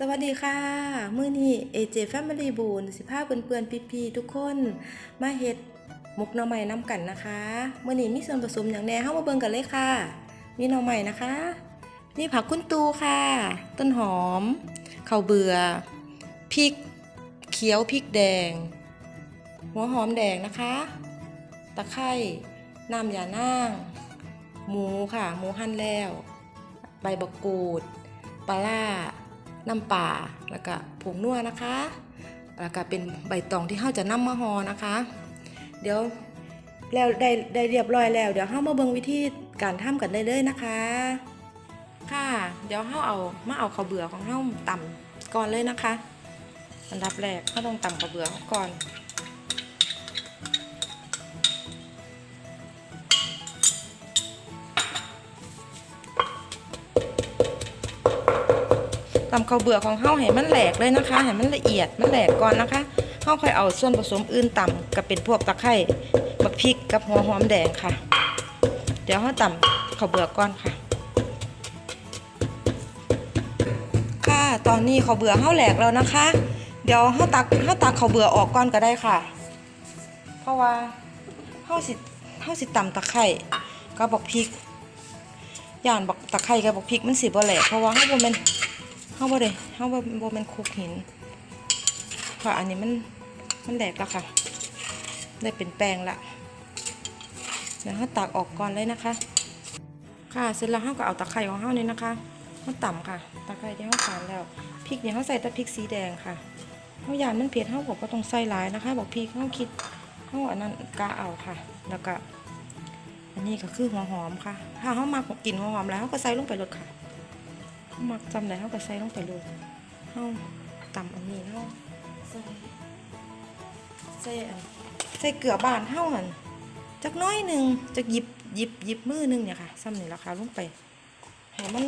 สวัสดีค่ะ มื้อนี้ AJ Family b o o n สิพาเพื่อนๆพี่ๆทุกคน มาเฮ็ดหมกหน่อไม้น้ำกันนะคะมื้อนี้มีส่วนผสมอย่างแน่เฮามาเบิ่งกันเลยค่ะ มีหน่อไม้นะคะนี่ผักคุณตูค่ะ ต้นหอมข้าวเบื่อพริกเขียวพริกแดง หัวหอมแดงนะคะ ตะไคร้น้ำยานาง หมูค่ะ หมูหั่นแล้ว ใบบักกูดปลาล่า น้ำปลาแล้วก็ผงนัวนะคะ แล้วก็เป็นใบตองที่เราจะนำมาห่อนะคะ เดี๋ยวแล้วได้ได้เรียบร้อยแล้ว เดี๋ยวเรามาเบิ่งวิธีการทำกันได้เลยนะคะ ค่ะ เดี๋ยวเราเอามาเอาข้าวเบื่อของเราต่ำก่อนเลยนะคะ อันดับแรกเราต้องต่ำข้าวเบื่อก่อน ตำข้าวเบื่อของเฮาให้มันแหลกเลยนะคะให้มันละเอียดมันแหลกก่อนนะคะเฮาค่อยเอาส่วนผสมอื่นตำก็เป็นพวกตะไคร้บักพริกกับหัวหอมแดงค่ะ เดี๋ยวเฮาตำข้าวเบื่อก่อนค่ะค่ะตอนนี้ข้าวเบื่อเฮาแหลกแล้วนะคะ เดี๋ยวเฮาตักเฮาตักข้าวเบื่อออกก่อนก็ได้ค่ะ เพราะว่าเฮาสิเฮาสิตำตะไคร้กับบักพริกย่านบักตะไคร้กับบักพริกมันสิบ่แหลกเพราะว่าเฮาบ่แม่น เฮาบ่ได้เฮาบ่บ่แม่นคุกหินค่ะอันนี้มันมันแดกแล้วค่ะ ได้เป็นแป้งละเดี๋ยวเฮาตักออกก่อนเลยนะคะ ค่ะเสร็จแล้วเฮาก็เอาตะไคร้ของเฮานี่นะคะเฮาต่ำค่ะ ตะไคร้ที่เฮาฝานแล้วพริกเนี่ยเฮาใส่แต่พริกสีแดงค่ะเฮายานมันเผ็ดเฮาบอกว่าต้องใส่หลายนะคะ บอกพริกเฮาคิดเฮาอันนั้นกะเอาค่ะ แล้วก็อันนี้ก็คือหัวหอมค่ะ ถ้าเฮามักกินหัวหอมแล้วเฮาก็ใส่ลงไปเลยค่ะ มักจำได้เขาก็ใส่ลงไปเลยเฮาตำอันนี้เฮาใส่ใส่อันใส่เกลือบานเฮาหันจักน้อยหนึ่งจะหยิบหยิบหยิบมือหนึ่งเนี่ยค่ะซ้ำนี่ราคาลงไปให้มัน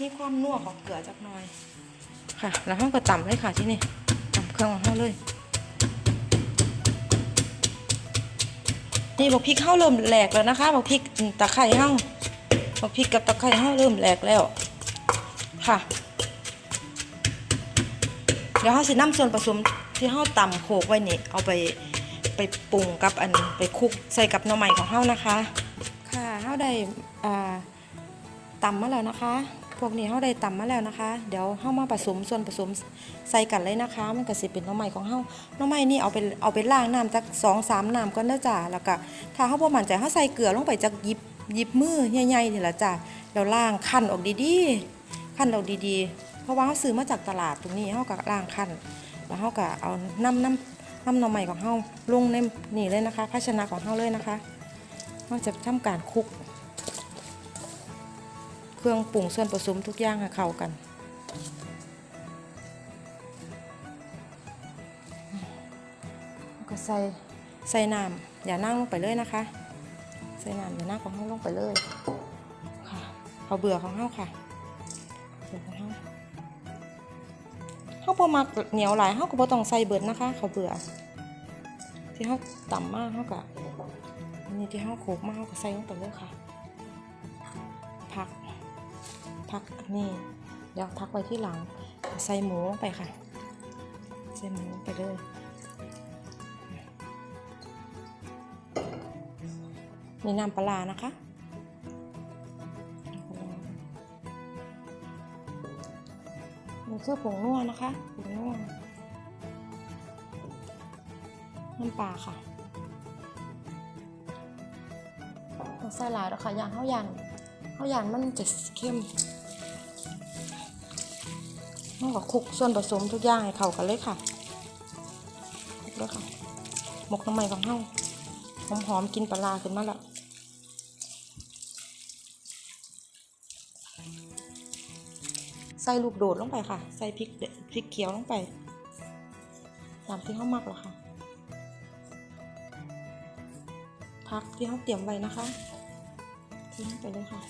มีความนัวของเกลือจักน่อยค่ะ แล้วเฮาก็ตำเลยค่ะที่นี่ตำเครื่องของเฮาเลยนี่บอกพริกเฮาเริ่มแหลกแล้วนะคะบอกพริกตะไคร้เฮาบอกพริกกับตะไคร้เฮาเริ่มแหลกแล้ว ค่ะ เดี๋ยวเราสิน้ำส่วนผสมที่เราตำโขลกไว้นี่เอาไปไปปรุงกับอันไปคลุกใส่กับหน่อไม้ของเรานะคะ ค่ะเราได้ตำมาแล้วนะคะ พวกนี้เราได้ตำมาแล้วนะคะ เดี๋ยวเรามาผสมส่วนผสมใส่กันเลยนะคะ มันก็สิเป็นหน่อไม้ของเราหน่อไม้นี่เอาไปเอาไปล้างน้ำจากสองสามน้ำก่อนนะจ้ะแล้วก็ถ้าเราบ่มั่นใจเราใส่เกลือลงไปจากยิบหยิบมือใหญ่ๆนี่แหละจ้ะแล้วล้างคั่นออกดีๆ ขั้นเราดีๆ เพราะว่าเขาซื้อมาจากตลาดตรงนี้เขาก็ล้างขั้นแล้วเขาก็เอาน้ำน้ำน้ำหน่อไม้ของเขาลงในนี่เลยนะคะ ภาชนะของเขาเลยนะคะเขาจะทำการคลุก เครื่องปรุงส่วนผสมทุกอย่างให้เข้ากันก็ใส่ใส่น้ำอย่านั่งลงไปเลยนะคะ ใส่น้ำอย่านั่งของเขาลงไปเลยค่ะเขาเบื่อของเขาค่ะาพอมักเหนียวหลายเขาก็บ่ต้องใส่เบิดนะคะเขาเบื่อที่เขาต่ำมากเขาก็อันนี้ที่เขาโขกมากเขาก็ใส่ลงไปเลยค่ะพักพักอันนี้เดี๋ยวพักไว้ที่หลัง ใส่หมูลงไปค่ะ ใส่หมูลงไปเลยนี่น้ำปลานะคะ คือผงนัวนะคะผงนัวน้ำปลาค่ะต้องใส่หลายแล้วค่ะยางข้าวยานข้าวยานมันจะเข้มต้องกับคลุกส่วนผสมทุกอย่างให้เข้ากันเลยค่ะคลุกเลยค่ะหมกน้ำมันของเฮาหอมๆกินปลาร้าขึ้นมาแล้ว ใส่ลูกโดดลงไปค่ะ ใส่พริกเดพริกเขียวลงไป ตามที่เขามักหรอค่ะพักที่เขาเตรียมไว้นะคะทิ้งไปเลยค่ะ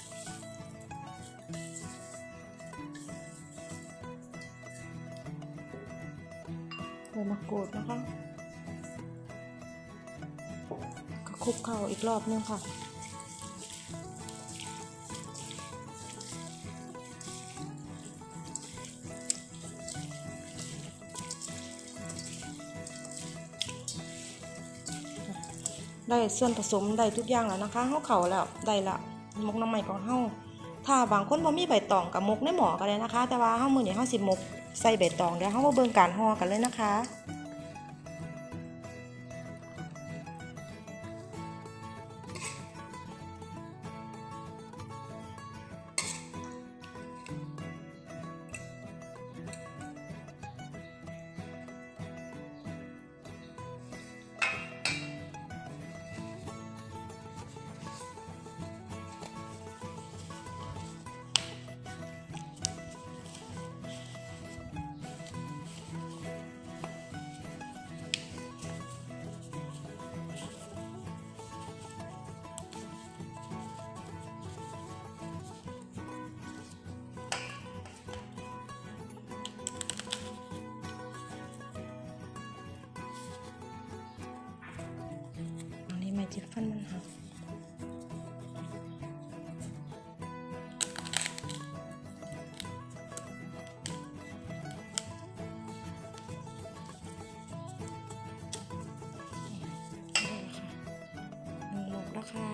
ใบมะกรูดนะคะก็คลุกเข้าอีกรอบนึงค่ะ ได้ส่วนผสมได้ทุกอย่างแล้วนะคะเฮาเข่าแล้วได้ละมกน้ำใหม่ของเฮาถ้าบางคนบ่มีใบตองกับมกในหมอก็ได้นะคะ แต่ว่าเฮามือเนี้เฮาสิมกใส่ใบตองเดี๋ยวเฮามาเบิ่งการห่อกันเลยนะคะ อันนี้ไม่จิบฟันมันหักนี่แหละค่ะหนึ่งหมกแล้วค่ะ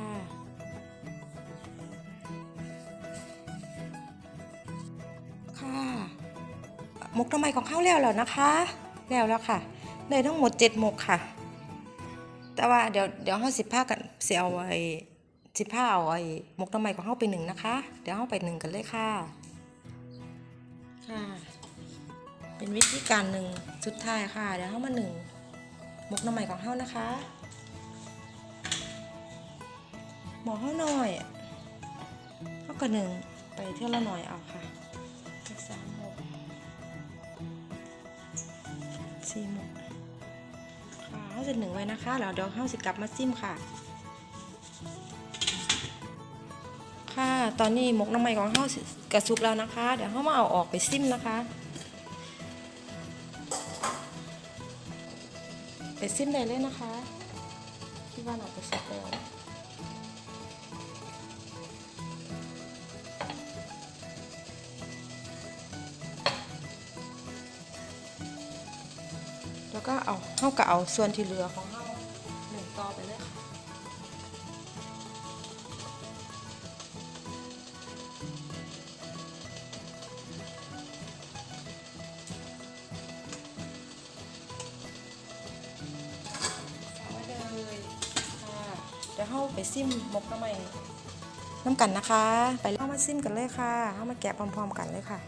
ค่ะหมกทำไมของเขาวแล้วแล้วนะคะ แล้วแล้วค่ะ ได้ทั้งหมดเจ็ดหมกค่ะ แต่ว่าเดี๋ยวเดี๋ยวเขาสิผ้ากันเสียเอาไว้สิผ้าเอาไอ้หมกทำไมของเขาไปหนึ่งนะคะ เดี๋ยวเขาไปหนึ่งกันเลยค่ะ ค่ะ เป็นวิธีการหนึ่งสุดท้ายค่ะ เดี๋ยวเขามาหนึ่งหมกทำไมของเขานะคะหมอเขาหน่อยเขาก็หนึ่งไปเที่ยวละหน่อยเอาค่ะอีกสามหมกสี่หมก ค่ะเขาจหนึ่งไว้นะคะแล้วเดี๋ยวเข้าสิกลับมาซิมค่ะ ค่ะตอนนี้หมกน้ำมันของเขากระซุกแล้วนะคะ เดี๋ยวเข้ามาเอาออกไปซิมนะคะ ไปซิมได้เลยนะคะ ที่ว่าเราไปซุกแล้ว แล้วก็เอาเขาก็เอาส่วนที่เหลือของเขาหนึ่งต่อไปเลยค่ะเอาไว้เลยค่ะเดี๋ยวเข้าไปซิมหมกน้ำใหม่น้ำกันนะคะ ไปเข้ามาซิมกันเลยค่ะเข้ามาแกะพร้อม ๆ กันเลยค่ะ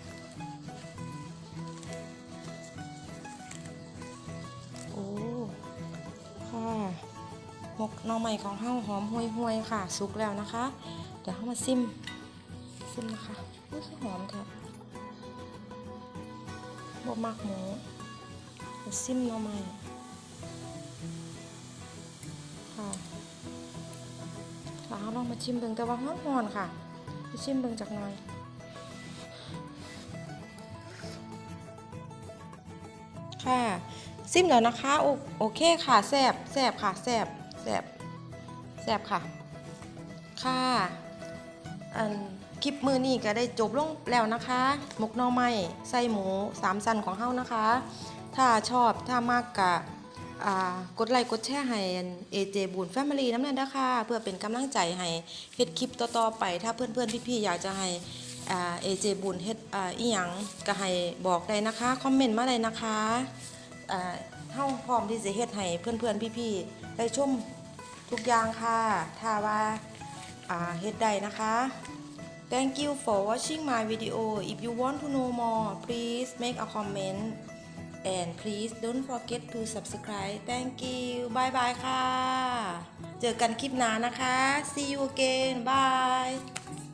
น่อใหม่ของเฮาหอมห่วยๆค่ะ สุกแล้วนะคะ เดี๋ยวเข้ามาซิมซิมนะคะอุ้ยคือหอมแท้บมักหมูซิมหน่อใหม่ค่ะค่ะเราลองมาชิมเบิ่งแต่ว่าฮ้อนๆค่ะไปชิมเบิ่งจากหน่อยค่ะซิมแล้วนะคะ โอโอเคค่ะแซบแซบค่ะแซบ บแซบค่ะ ค่ะ อันคลิปมือนี้ก็ได้จบลงแล้วนะคะหมกนอไม้ใส่หมูสามสันของเฮานะคะ ถ้าชอบถ้ามากกะอ่ากดไลค์กดแชร์ให้เอเจบูนแฟมิลี่น้ำเนินนะคะเพื่อเป็นกำลังใจให้เฮ็ดคลิปต่อๆไป ถ้าเพื่อนๆพี่ๆอยากจะให้เอเจบูนเฮ็ดอีหยังก็ให้บอกได้นะคะ คอมเมนต์มาได้นะคะอ่าเฮาพร้อมที่จะเฮ็ดให้เพื่อนๆพี่ๆได้ชม ทุกอย่างค่ะ ถ้าว่าเฮ็ดได้นะคะ Thank you for watching my video. If you want to know more, please make a comment. And please don't forget to subscribe. Thank you. Bye bye ค่ะ เจอกันคลิปหน้านะคะ See you again. Bye.